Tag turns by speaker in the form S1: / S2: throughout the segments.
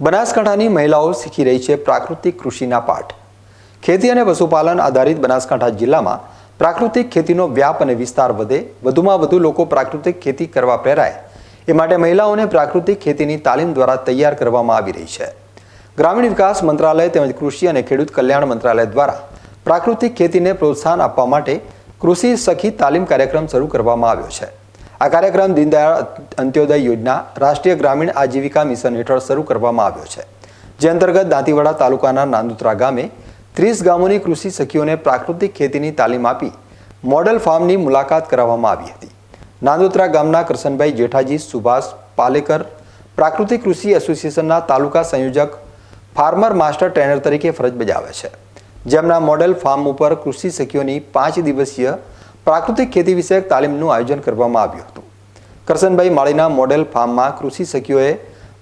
S1: બનાસકાંઠાની મહિલાઓ શીખી રહી છે પ્રાકૃતિક કૃષિના પાઠ. ખેતી અને પશુપાલન આધારિત બનાસકાંઠા જિલ્લામાં પ્રાકૃતિક ખેતીનો વ્યાપ અને વિસ્તાર વધે, વધુમાં વધુ લોકો પ્રાકૃતિક ખેતી કરવા પ્રેરાય એ માટે મહિલાઓને પ્રાકૃતિક ખેતીની તાલીમ દ્વારા તૈયાર કરવામાં આવી રહી છે. ગ્રામીણ વિકાસ મંત્રાલય તેમજ કૃષિ અને ખેડૂત કલ્યાણ મંત્રાલય દ્વારા પ્રાકૃતિક ખેતીને પ્રોત્સાહન આપવા માટે કૃષિ સખી તાલીમ કાર્યક્રમ શરૂ કરવામાં આવ્યો છે. આ કાર્યક્રમ દીનદયાળ અંત્યોદય યોજના રાષ્ટ્રીય ગ્રામીણ આજીવિકા મિશન હેઠળ શરૂ કરવામાં આવ્યો છે. જે અંતર્ગત દાંતીવાડા તાલુકાના નાંદુત્રા ગામે ત્રીસ ગામોની કૃષિ સખીઓને પ્રાકૃતિક ખેતીની તાલીમ આપી મોડેલ ફાર્મની મુલાકાત કરાવવામાં આવી હતી. નાંદોત્રા ગામના કરશનભાઈ જેઠાજી, સુભાષ પાલેકર, પ્રાકૃતિક કૃષિ એસોસિએશનના તાલુકા સંયોજક, ફાર્મર માસ્ટર ટ્રેનર તરીકે ફરજ બજાવે છે. જેમના મોડેલ ફાર્મ ઉપર કૃષિ સખીઓની પાંચ દિવસીય પ્રાકૃતિક ખેતી વિષયક તાલીમનું આયોજન કરવામાં આવ્યું કરશનભાઈ માળીના મોડેલ ફાર્મમાં કૃષિ સખીઓએ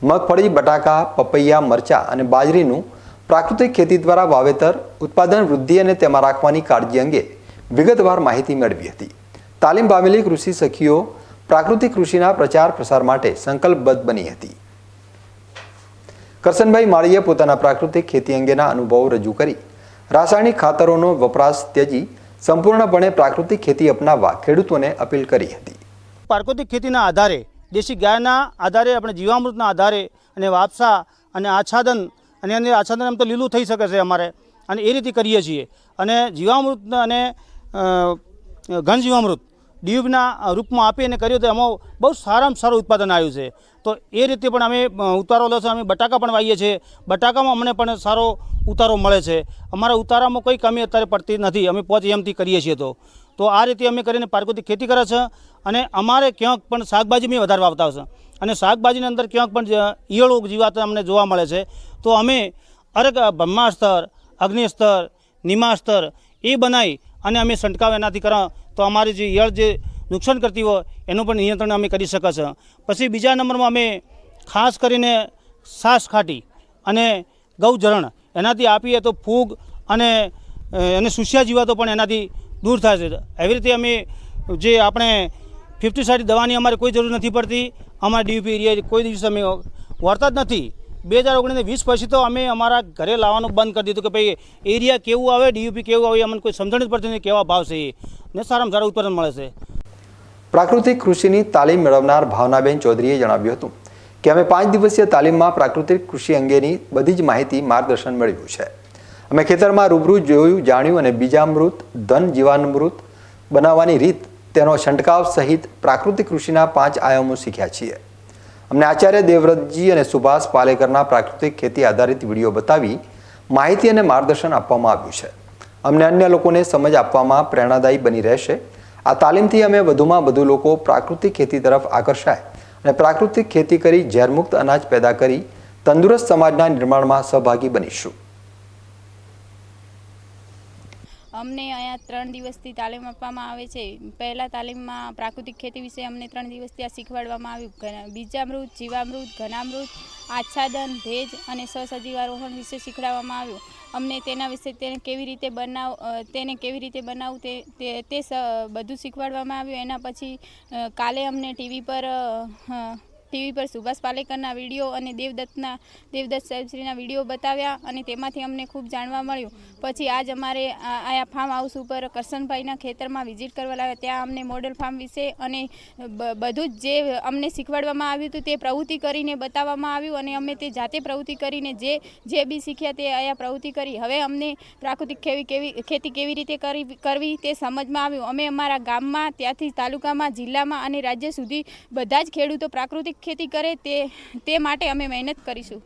S1: મગફળી, બટાકા, પપૈયા, મરચા અને બાજરીનું પ્રાકૃતિક ખેતી દ્વારા વાવેતર, ઉત્પાદન વૃદ્ધિ અને તેમાં રાખવાની કાળજી અંગે વિગતવાર માહિતી મેળવી હતી. તાલીમ પામેલી કૃષિ સખીઓ પ્રાકૃતિક કૃષિના પ્રચાર પ્રસાર માટે સંકલ્પબદ્ધ બની હતી. કરશનભાઈ માળીએ પોતાના પ્રાકૃતિક ખેતી અંગેના અનુભવો રજૂ કરી. રાસાયણિક ખાતરોનો વપરાશ ત્યજી સંપૂર્ણપણે પ્રાકૃતિક ખેતી અપનાવવા ખેડૂતોને અપીલ કરી હતી.
S2: પ્રાકૃતિક ખેતીના આધારે, દેશી ગાયના આધારે, આપણે જીવામૃતના આધારે અને વાપસા અને આચ્છાદન અને એને આચ્છાદન એમ તો લીલું થઈ શકે છે અમારે, અને એ રીતે કરીએ છીએ. અને જીવામૃત અને ઘન જીવામૃત ડીયુબના રૂપમાં આપી અને કર્યું તો એમાં બહુ સારામાં સારું ઉત્પાદન આવ્યું છે. તો એ રીતે પણ અમે ઉતારો લો છે, અમે બટાકા પણ વાવીએ છીએ. બટાકામાં અમને પણ સારો ઉતારો મળે છે. અમારા ઉતારામાં કોઈ કમી અત્યારે પડતી નથી. અમે પોચ એમથી કરીએ છીએ તો. તો આ રીતે અમે કરીને પ્રાકૃતિક ખેતી કરે છે અને અમારે ક્યાંક પણ શાકભાજી બી વધારે વાવતા હશે અને શાકભાજીની અંદર ક્યાંક પણ ઈયળો જીવાત અમને જોવા મળે છે. તો અમે અરગ, બ્રહ્માસ્તર, અગ્નિસ્તર, નિમાસ્તર એ બનાવી અને અમે છંટકાવ એનાથી કરા તો અમારી જે ઈયળ જે નુકસાન કરતી હોય એનું પણ નિયંત્રણ અમે કરી શકે છે. પછી બીજા નંબરમાં અમે ખાસ કરીને સાસ ખાટી અને ગૌજરણ એનાથી આપીએ તો ફૂગ અને એને સુસ્યા જીવાતો પણ એનાથી દૂર થશે એવી રીતે અમે જે આપણે ફિફ્ટી સાઈડ દવાની અમારે કોઈ જરૂર નથી પડતી. અમારા ડીયુપી એરિયા કોઈ દિવસ અમે વળતા જ નથી. બે હજાર ઓગણીસ વીસ પછી તો અમે અમારા ઘરે લાવવાનું બંધ કરી દીધું કે ભાઈ, એરિયા કેવું આવે, ડીયુપી કેવું આવે, અમને કોઈ સમજણ જ પડતી નથી કેવા ભાવ છે ને સારામાં સારું ઉત્પાદન મળે છે.
S1: પ્રાકૃતિક કૃષિની તાલીમ મેળવનાર ભાવનાબેન ચૌધરીએ જણાવ્યું હતું કે અમે પાંચ દિવસીય તાલીમમાં પ્રાકૃતિક કૃષિ અંગેની બધી જ માહિતી માર્ગદર્શન મેળવ્યું છે. અમે ખેતરમાં રૂબરૂ જોયું, જાણ્યું અને બીજામૃત, ધન જીવામૃત બનાવવાની રીત, તેનો છંટકાવ સહિત પ્રાકૃતિક કૃષિના પાંચ આયામો શીખ્યા છીએ. અમને આચાર્ય દેવવ્રતજી અને સુભાષ પાલેકરના પ્રાકૃતિક ખેતી આધારિત વીડિયો બતાવી માહિતી અને માર્ગદર્શન આપવામાં આવ્યું છે. અમને અન્ય લોકોને સમજ આપવામાં પ્રેરણાદાયી બની રહેશે. આ તાલીમથી અમે વધુમાં વધુ લોકો પ્રાકૃતિક ખેતી તરફ આકર્ષાય અને પ્રાકૃતિક ખેતી કરી ઝેરમુક્ત અનાજ પેદા કરી તંદુરસ્ત સમાજના નિર્માણમાં સહભાગી બનીશું.
S3: અમને અહીંયા ત્રણ દિવસથી તાલીમ આપવામાં આવે છે. પહેલાં તાલીમમાં પ્રાકૃતિક ખેતી વિશે અમને ત્રણ દિવસ ત્યાં શીખવાડવામાં આવ્યું. બીજામૃત, જીવામૃત, ઘનામૃત, આચ્છાદન, ભેજ અને સહસજીવારોહણ વિશે શીખવાડવામાં આવ્યું. અમને તેના વિશે તેને કેવી રીતે બનાવ તેને કેવી રીતે બનાવવું તે તે બધું શીખવાડવામાં આવ્યું. એના પછી કાલે અમને ટીવી પર ટીવી પર સુભાષ પાલેકરના વીડિયો અને દેવદત્તના, દેવદત્ત સાહેબશ્રીના વીડિયો બતાવ્યા અને તેમાંથી અમને ખૂબ જાણવા મળ્યું. પછી આજ અમારે આ- આયા ફાર્મ હાઉસ ઉપર કરશનભાઈના ખેતરમાં વિઝિટ કરવા લાવ્યા. ત્યાં અમને મોડલ ફાર્મ વિશે અને બધું જ જે અમને શીખવાડવામાં આવ્યું હતું તે પ્રવૃત્તિ કરીને બતાવવામાં આવ્યું અને અમે તે જાતે પ્રવૃત્તિ કરીને જે જે બી શીખ્યા તે અહીંયા પ્રવૃત્તિ કરી. હવે અમને પ્રાકૃતિક ખેવી, કેવી, ખેતી કેવી રીતે કરી, કરવી તે સમજમાં આવ્યું. અમે અમારા ગામમાં, ત્યાંથી તાલુકામાં, જિલ્લામાં અને રાજ્ય સુધી બધા જ ખેડૂતો પ્રાકૃતિક ખેતી કરે તે તે માટે અમે મહેનત કરીશું.